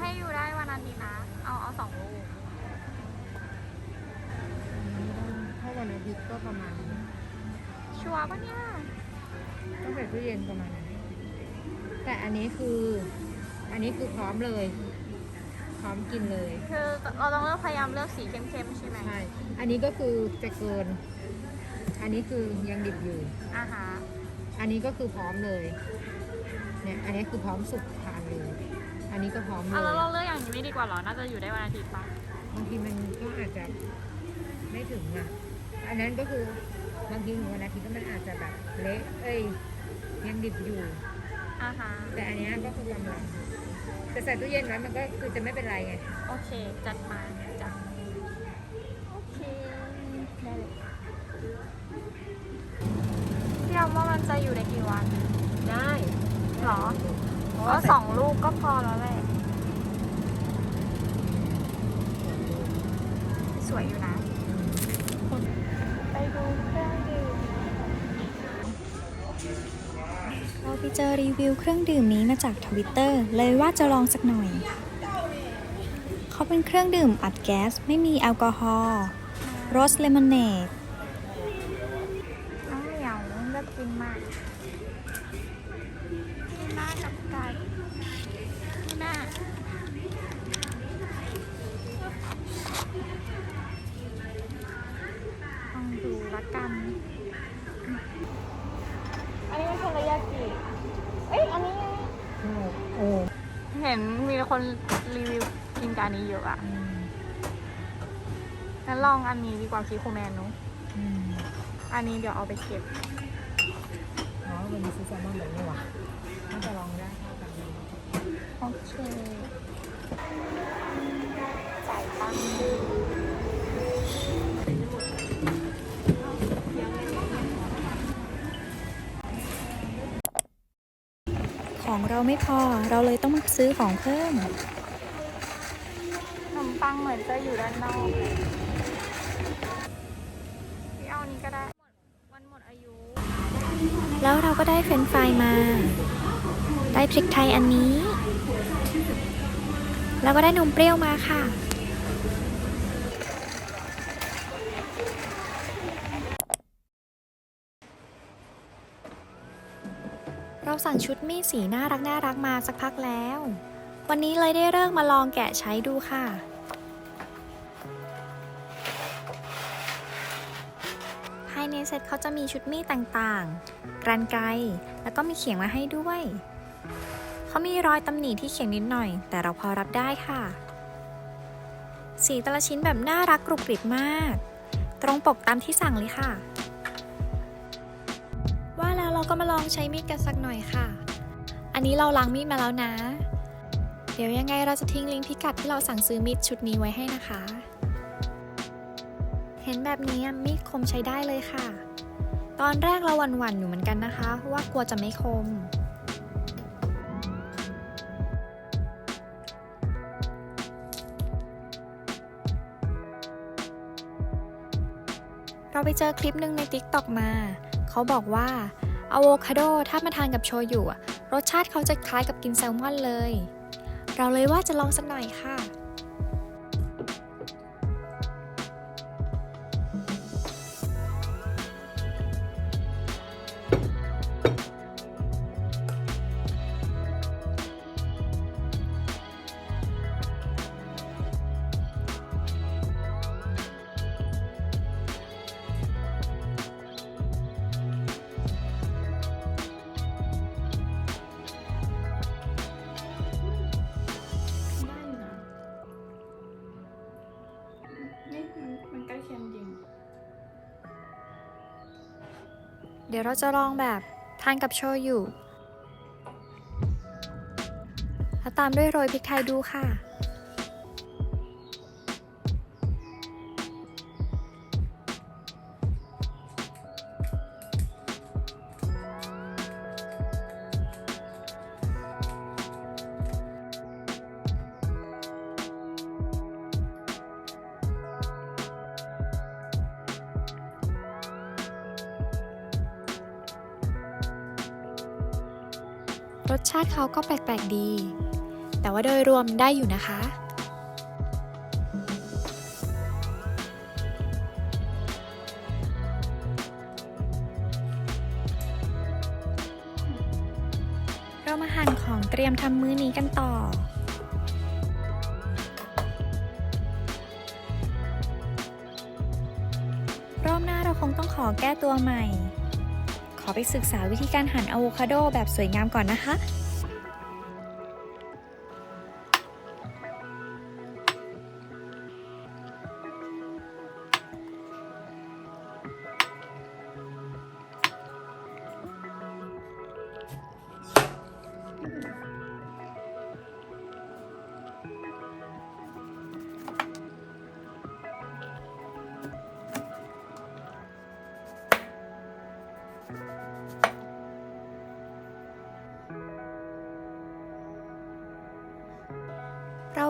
ให้อยู่ได้วันอาทิตย์นะ เอาเอาสองลูก ถ้าวันอาทิตย์ก็ประมาณชัวร์ปะเนี่ย ต้องใส่ตู้เย็นประมาณนั้นแต่อันนี้คือ อันนี้คือพร้อมเลย พร้อมกินเลยคือเราต้องเลือกพยายามเลือกสีเข้มๆใช่ไหมใช่อันนี้ก็คือจะเกิน อันนี้คือยังดิบอยู่อ่าฮะอันนี้ก็คือพร้อมเลย เนี่ย อันนี้คือพร้อมสุก อันนี้ก็พร้อมเลอะยแล้วเราเลือกอย่างนี้ไม่ดีกว่าเหรอ น่าจะอยู่ได้วันอาทิตย์ปะบางทีมันก็อาจจะไม่ถึงอะ อันนั้นก็คือบางทีหนูวันอาทิตย์ก็มันอาจจะแบบเละเอ้ยยังดิบอยู่ อ่าฮะแต่อันเนี้ยก็คือกำลังแต่ใส่ตู้เย็นไว้มันก็คือจะไม่เป็นไรไง โอเค จัดมาจัดโอเค ได้เลยพี่ดำว่ามันจะอยู่ได้กี่วันได้ หรอเพราะ ก็ว่าสองลูกก็พอแล้วแหละ สวยอยู่นะ ไปดูเครื่องดื่มเราไปเจอรีวิวเครื่องดื่มนี้มาจากทวิตเตอร์เลยว่าจะลองสักหน่อย เขาเป็นเครื่องดื่มอัดแก๊ส ไม่มีแอลกอฮอล์รสเลมอนเนด น้องเหมียวเลือกกินมากที่หน้ากับไก่ที่หน้าล องดูละกันอันนี้เป็นเทรยากิเอ้ย อันนี้ไงโอ้โอ้เห็นมีคนรีวิวกินกบอันนี้เยอะอะอืมงั้นลองอันนี้ดีกว่าคิโคแมนเนุอืมอันนี้เดี๋ยวเอาไปเก็บอ๋อวันนี้ซื้อแซลมอนแบบนี้ว่ะน่าจะลองได้เท่ากันเลยโอเคจ่ายตังค์ ของเราไม่พอ เราเลยต้องมาซื้อของเพิ่มขนมปังเหมือนจะอยู่ด้านนอกพี่เอาอันนี้ก็ได้ วันหมดอายุ แล้วเราก็ได้เฟรนช์ฟรายมา ได้พริกไทยอันนี้ แล้วก็ได้นมเปรี้ยวมาค่ะ เราสั่งชุดมีดสีน่ารักน่ารักมาสักพักแล้ว วันนี้เลยได้เลิกมาลองแกะใช้ดูค่ะ ภายในเซ็ตเขาจะมีชุดมีดต่างๆกรรไกรแล้วก็มีเขียงมาให้ด้วย เขามีรอยตำหนิที่เขียงนิดหน่อย แต่เราพอรับได้ค่ะ สีแต่ละชิ้นแบบน่ารักกรุบกริบมาก ตรงปกตามที่สั่งเลยค่ะ เราก็มาลองใช้มีดกันสักหน่อยค่ะ อันนี้เราล้างมีดมาแล้วนะ เดี๋ยวยังไงเราจะทิ้งลิงก์พิกัดที่เราสั่งซื้อมีดชุดนี้ไว้ให้นะคะ เห็นแบบนี้มีดคมใช้ได้เลยค่ะ ตอนแรกเราหวั่นๆอยู่เหมือนกันนะคะว่ากลัวจะไม่คมเราไปเจอคลิปหนึ่งใน TikTok มา เขาบอกว่า อะโวคาโดถ้ามาทานกับโชยุอะรสชาติเขาจะคล้ายกับกินแซลมอนเลย เราเลยว่าจะลองสักหน่อยค่ะ เดี๋ยวเราจะลองแบบทานกับโชยุแล้วตามด้วยโรยพริกไทยดูค่ะ รสชาติเขาก็แปลกๆดี แต่ว่าโดยรวมได้อยู่นะคะ เรามาหั่นของเตรียมทำมื้อนี้กันต่อรอบหน้าเราคงต้องขอแก้ตัวใหม่ ไปศึกษาวิธีการหั่นอะโวคาโดแบบสวยงามก่อนนะคะ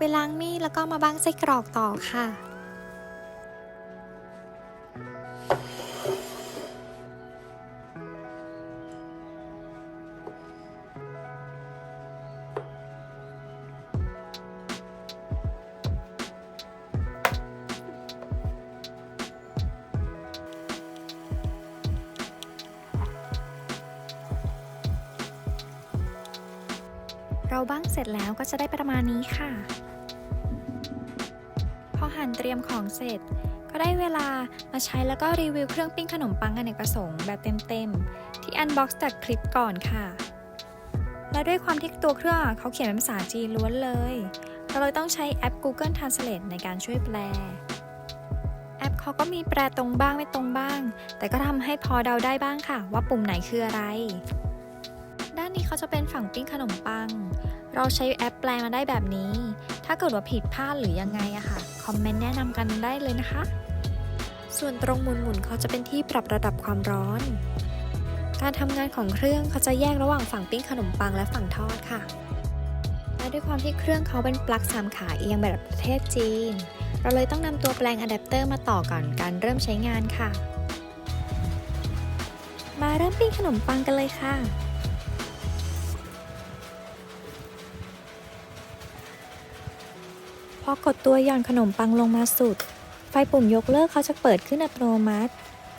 ไปล้างมีดแล้วก็มาบังไส้กรอกต่อค่ะ เราบ้างเสร็จแล้วก็จะได้ประมาณนี้ค่ะ พอหั่นเตรียมของเสร็จ ก็ได้เวลามาใช้แล้วก็รีวิวเครื่องปิ้งขนมปังอเนกประสงค์แบบเต็มๆ ที่อันบ็อกซ์จากคลิปก่อนค่ะ และด้วยความที่ตัวเครื่องเขาเขียนเป็นภาษาจีนล้วนเลย เราเลยต้องใช้แอป Google Translate ในการช่วยแปลแอปเขาก็มีแปลตรงบ้างไม่ตรงบ้าง แต่ก็ทำให้พอเดาได้บ้างค่ะ ว่าปุ่มไหนคืออะไร นี้เขาจะเป็นฝั่งปิ้งขนมปัง เราใช้แอปแปลมาได้แบบนี้ ถ้าเกิดว่าผิดพลาดหรือยังไงอะค่ะ คอมเมนต์แนะนำกันได้เลยนะคะ ส่วนตรงหมุนๆเขาจะเป็นที่ปรับระดับความร้อน การทำงานของเครื่องเขาจะแยกระหว่างฝั่งปิ้งขนมปังและฝั่งทอดค่ะ และด้วยความที่เครื่องเขาเป็นปลั๊กสามขาเอียงแบบประเทศจีน เราเลยต้องนำตัวแปลงอะแดปเตอร์มาต่อก่อนการเริ่มใช้งานค่ะมาเริ่มปิ้งขนมปังกันเลยค่ะ พอกดตัวย่อนขนมปังลงมาสุด ไฟปุ่มยกเลิกเขาจะเปิดขึ้นอัตโนมัติ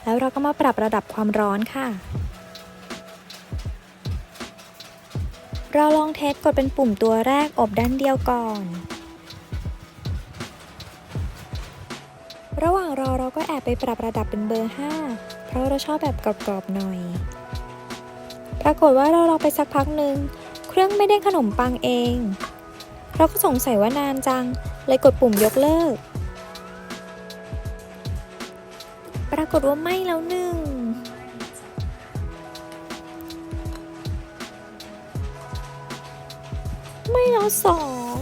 แล้วเราก็มาปรับระดับความร้อนค่ะ เราลองเทสกดเป็นปุ่มตัวแรกอบด้านเดียวก่อน ระหว่างรอเราก็แอบไปปรับระดับเป็นเบอร์ 5 เพราะเราชอบแบบกรอบๆหน่อย ปรากฏว่าเรารอไปสักพักหนึ่งเครื่องไม่เด้งขนมปังเองเราก็สงสัยว่านานจัง เลยกดปุ่มยกเลิก ปรากฏว่าไม่แล้วหนึ่ง ไม่แล้วสอง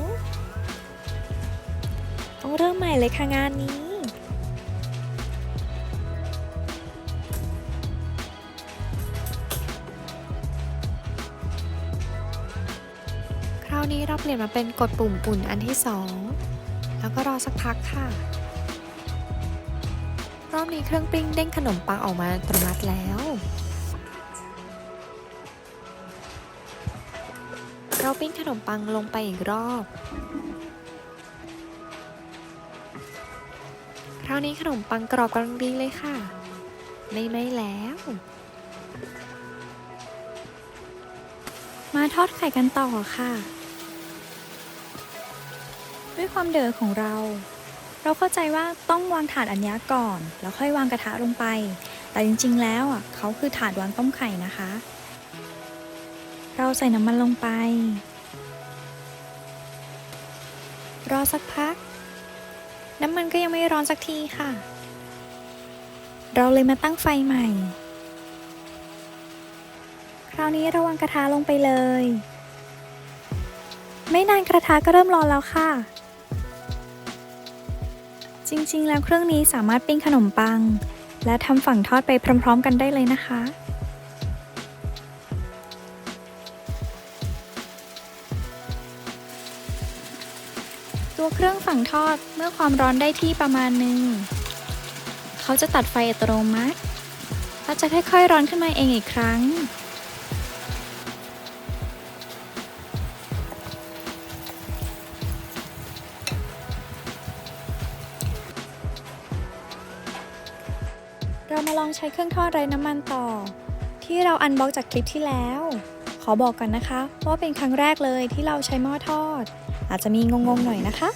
ต้องเริ่มใหม่เลยค่ะงานนี้คราวนี้เราเปลี่ยนมาเป็นกดปุ่มอุ่นอันที่สอง แล้วก็รอสักพักค่ะ รอบนี้เครื่องปิ้งเด้งขนมปังออกมาอัตโนมัติแล้ว เราปิ้งขนมปังลงไปอีกรอบ คราวนี้ขนมปังกรอบกำลังดีเลยค่ะ ไม่ไม่แล้ว มาทอดไข่กันต่อค่ะ ด้วยความเด๋อของเรา เราเข้าใจว่าต้องวางถาดอันนี้ก่อน แล้วค่อยวางกระทะลงไป แต่จริงๆ แล้วอะเขาคือถาดวางต้มไข่นะคะ เราใส่น้ำมันลงไป รอสักพัก น้ำมันก็ยังไม่ร้อนสักทีค่ะ เราเลยมาตั้งไฟใหม่ คราวนี้ระวังกระทะลงไปเลยไม่นานกระทะก็เริ่มร้อนแล้วค่ะ จริงๆ แล้วเครื่องนี้สามารถปิ้งขนมปัง และทำฝั่งทอดไปพร้อม ๆ กันได้เลยนะคะ ตัวเครื่องฝั่งทอดเมื่อความร้อนได้ที่ประมาณหนึ่งเขาจะตัดไฟอัตโนมัติและจะค่อยๆ ร้อนขึ้นมาเองอีกครั้ง เรามาลองใช้เครื่องทอดไร้น้ำมันต่อ ที่เราอันบ็อกจากคลิปที่แล้ว ขอบอกกันนะคะ ว่าเป็นครั้งแรกเลยที่เราใช้หม้อทอด อาจจะมีงงๆหน่อยนะคะ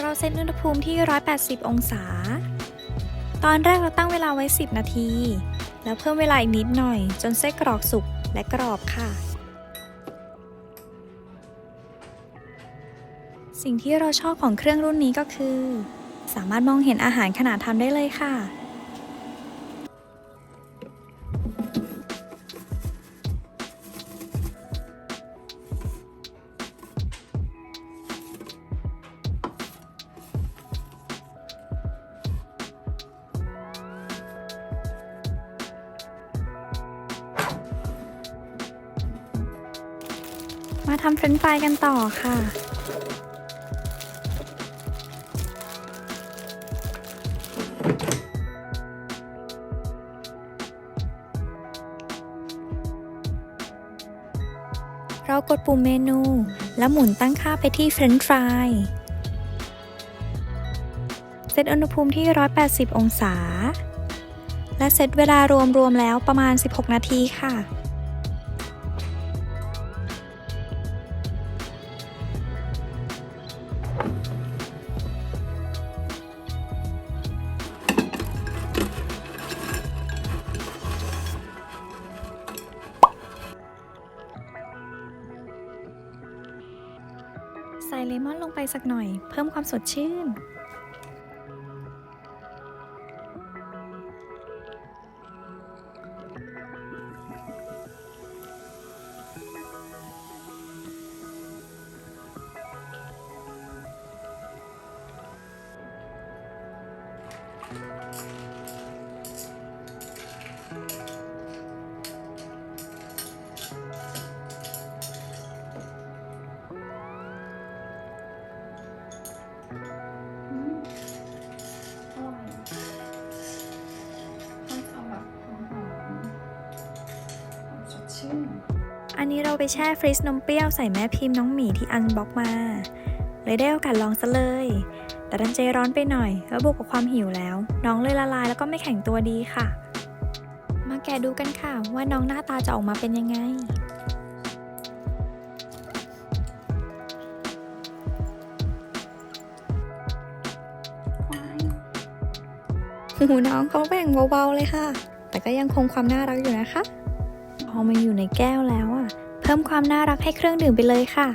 เราเซตอุณหภูมิที่ 180 องศา ตอนแรกเราตั้งเวลาไว้ 10 นาที แล้วเพิ่มเวลาอีกนิดหน่อย จนไส้กรอกสุกและกรอบค่ะ สิ่งที่เราชอบของเครื่องรุ่นนี้ก็คือ สามารถมองเห็นอาหารขณะทำได้เลยค่ะ มาทำเฟรนช์ฟรายกันต่อค่ะ เรากดปุ่มเมนู แล้วหมุนตั้งค่าไปที่เฟรนช์ฟรายเซตอุณหภูมิที่ 180 องศา และเซตเวลารวมๆแล้วประมาณ 16 นาทีค่ะ สักหน่อย เพิ่มความสดชื่น ไปแช่ฟรีซนมเปรี้ยวใส่แม่พิมพ์น้องหมีที่อันบ็อกมา เลยได้โอกาสลองซะเลย แต่ดันใจร้อนไปหน่อย แล้วบวกกับความหิวแล้ว น้องเลยละลายแล้วก็ไม่แข็งตัวดีค่ะ มาแกะดูกันค่ะ ว่าน้องหน้าตาจะออกมาเป็นยังไงหูน้องเขาแบ่งเบาๆเลยค่ะ แต่ก็ยังคงความน่ารักอยู่นะคะ พอมาอยู่ในแก้วแล้วอะ พิ่มความน่ารักให้เครื่องดื่มไปเลยค่ะ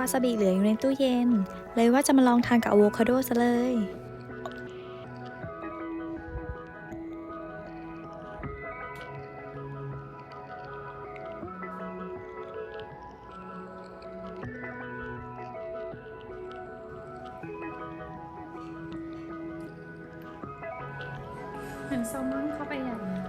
วาซาบิเหลืออยู่ในตู้เย็น เลยว่าจะมาลองทานกับอะโวคาโดซะเลยเหมือนแซลมอนเข้าไปอย่างนี้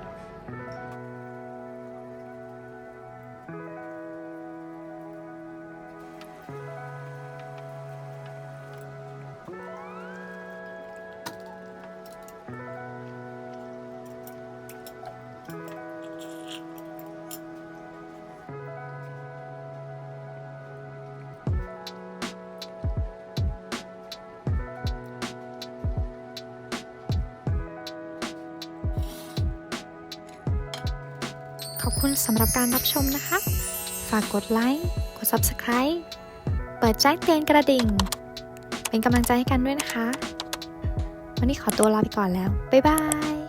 ขอบคุณสำหรับการรับชมนะคะ ฝากกดไลค์กด Subscribe เปิดแจ้งเตือนกระดิ่ง เป็นกำลังใจให้กันด้วยนะคะ วันนี้ขอตัวลาไปก่อนแล้ว บ๊ายบาย